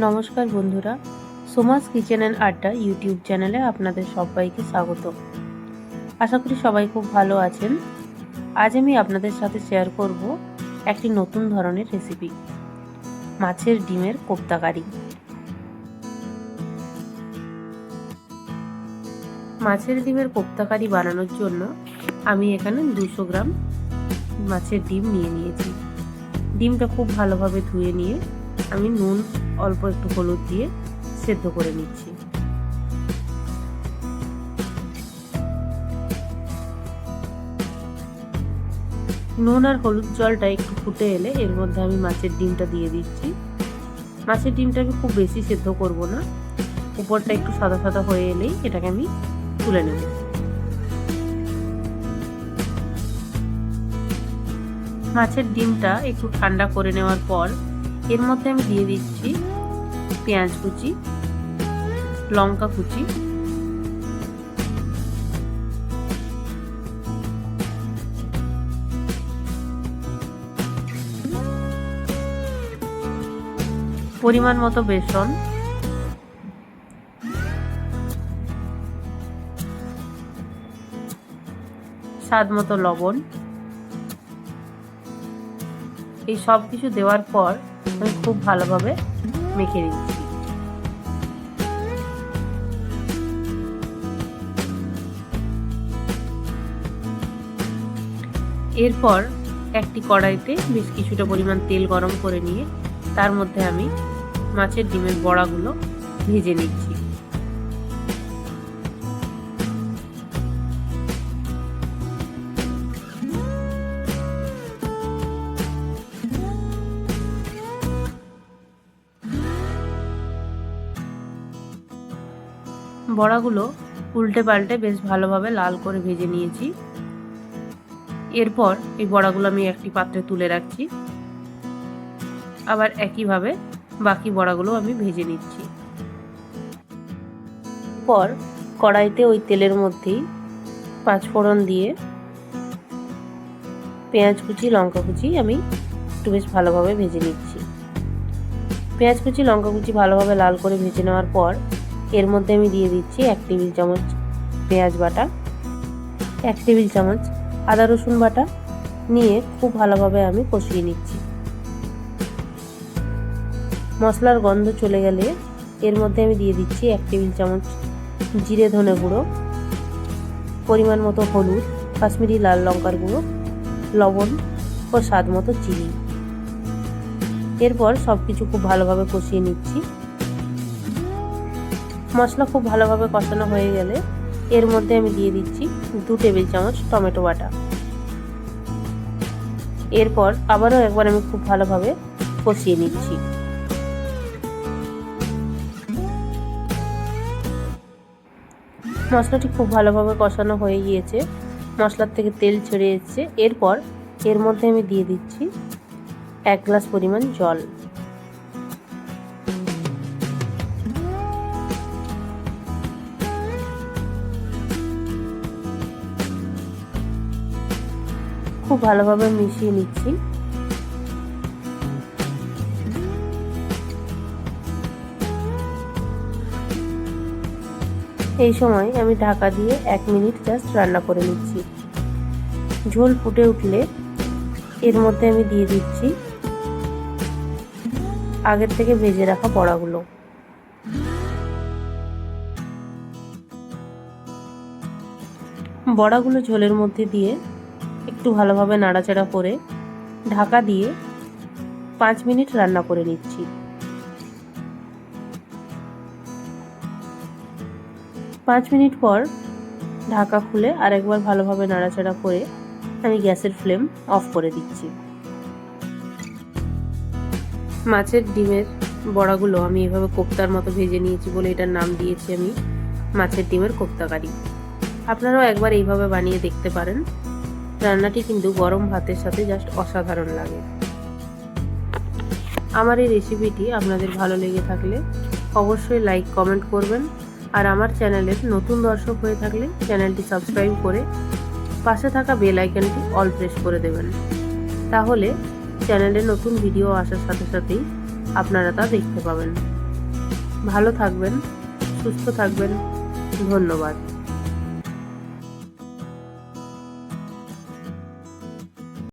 নমস্কার বন্ধুরা, Soma's kitchen and adda YouTube চ্যানেলে আপনাদের সবাইকে স্বাগত। আশা করি সবাই খুব ভালো আছেন। আজ আমি আপনাদের সাথে শেয়ার করব একটি নতুন ধরনের রেসিপি মাছের ডিমের কোপ্তাকারি মাছের ডিমের কোপ্তাকারি বানানোর জন্য আমি এখানে দুশো গ্রাম মাছের ডিম নিয়ে নিয়েছি। ডিমটা খুব ভালোভাবে ধুয়ে নিয়ে আমি নুন, অল্প একটু হলুদ দিয়ে সেদ্ধ করে নিচ্ছি। নুন আর হলুদ জলটা একটু ফুটে এলে এর মধ্যে আমি মাছের ডিমটা দিয়ে দিচ্ছি। মাছের ডিমটাকে খুব বেশি সেদ্ধ করব না। উপরটা একটু সাদা সাদা হয়ে এলেই এটাকে আমি তুলে নেব। মাছের ডিমটা একটু ঠান্ডা করে নেওয়ার পর এর মধ্যে আমি দিয়ে দিচ্ছি পেঁয়াজ কুচি, লঙ্কা কুচি। পরিমাণ মতো বেসন। স্বাদ মতো লবণ। এই সব কিছু দেওয়ার পর আমি খুব ভালোভাবে মেখে নিচ্ছি। এরপর একটি কড়াইতে বেশ কিছুটা পরিমাণ তেল গরম করে নিয়ে তার মধ্যে আমি মাছের ডিমের বড়াগুলো ভেজে নিচ্ছি। বড়াগুলো উল্টে পাল্টে বেশ ভালোভাবে লাল করে ভেজে নিয়েছি। এরপর এই বড়াগুলো আমি একটি পাত্রে তুলে রাখছি। আবার একইভাবে বাকি বড়াগুলো আমি ভেজে নিচ্ছি। পর কড়াইতে ওই তেলের মধ্যেই পাঁচফোড়ন দিয়ে পেঁয়াজ কুচি, লঙ্কা কুচি আমি একটু বেশ ভালোভাবে ভেজে নিচ্ছি। পেঁয়াজ কুচি, লঙ্কা কুচি ভালোভাবে লাল করে ভেজে নেওয়ার পর এর মধ্যে আমি দিয়ে দিচ্ছি এক টেবিল চামচ পেঁয়াজ বাটা, এক টেবিল চামচ আদা রসুন বাটা নিয়ে খুব ভালোভাবে আমি কষিয়ে নিচ্ছি। মশলার গন্ধ চলে গেলে এর মধ্যে আমি দিয়ে দিচ্ছি এক টেবিল চামচ জিরে ধনে গুঁড়ো, পরিমাণ মতো হলুদ, কাশ্মীরি লাল লঙ্কার গুঁড়ো, লবণ ও স্বাদ মতো চিনি। এরপর সব কিছু খুব ভালোভাবে কষিয়ে নিচ্ছি। মশলা খুব ভালোভাবে কষানো হয়ে গেলে এর মধ্যে আমি দিয়ে দিচ্ছি দু টেবিল চামচ টমেটো বাটা। এরপর আবারও একবার আমি খুব ভালোভাবে কষিয়ে নিচ্ছি। মশলাটি খুব ভালোভাবে কষানো হয়ে গিয়েছে, মশলার থেকে তেল ছেড়ে এসছে। এরপর এর মধ্যে আমি দিয়ে দিচ্ছি এক গ্লাস পরিমাণ জল। খুব ভালোভাবে মিশিয়ে নিচ্ছি। এই সময় আমি ঢাকা দিয়ে এক মিনিট জাস্ট রান্না করে নিচ্ছি। ঝোল ফুটে উঠলে এর মধ্যে আমি দিয়ে দিচ্ছি আগের থেকে ভেজে রাখা বড়াগুলো। বড়াগুলো ঝোলের মধ্যে দিয়ে একটু ভালোভাবে নাড়াচাড়া করে ঢাকা দিয়ে পাঁচ মিনিট রান্না করে নিচ্ছি। পাঁচ মিনিট পর ঢাকা খুলে আরেকবার ভালোভাবে নাড়াচাড়া করে আমি গ্যাসের ফ্লেম অফ করে দিচ্ছি। মাছের ডিমের বড়াগুলো আমি এভাবে কোপ্তার মতো ভেজে নিয়েছি বলে এটার নাম দিয়েছি আমি মাছের ডিমের কোপ্তাকারি। আপনারাও একবার এইভাবে বানিয়ে দেখতে পারেন। রান্নাটি কিন্তু গরম ভাতের সাথে জাস্ট অসাধারণ লাগে। আমার এই রেসিপিটি আপনাদের ভালো লেগে থাকলে অবশ্যই লাইক কমেন্ট করবেন আর আমার চ্যানেলের নতুন দর্শক হয়ে থাকলে চ্যানেলটি সাবস্ক্রাইব করে পাশে থাকা বেল আইকনটি অল প্রেস করে দেবেন। তাহলে চ্যানেলে নতুন ভিডিও আসার সাথে সাথেই আপনারা তা দেখতে পাবেন। ভালো থাকবেন, সুস্থ থাকবেন, ধন্যবাদ।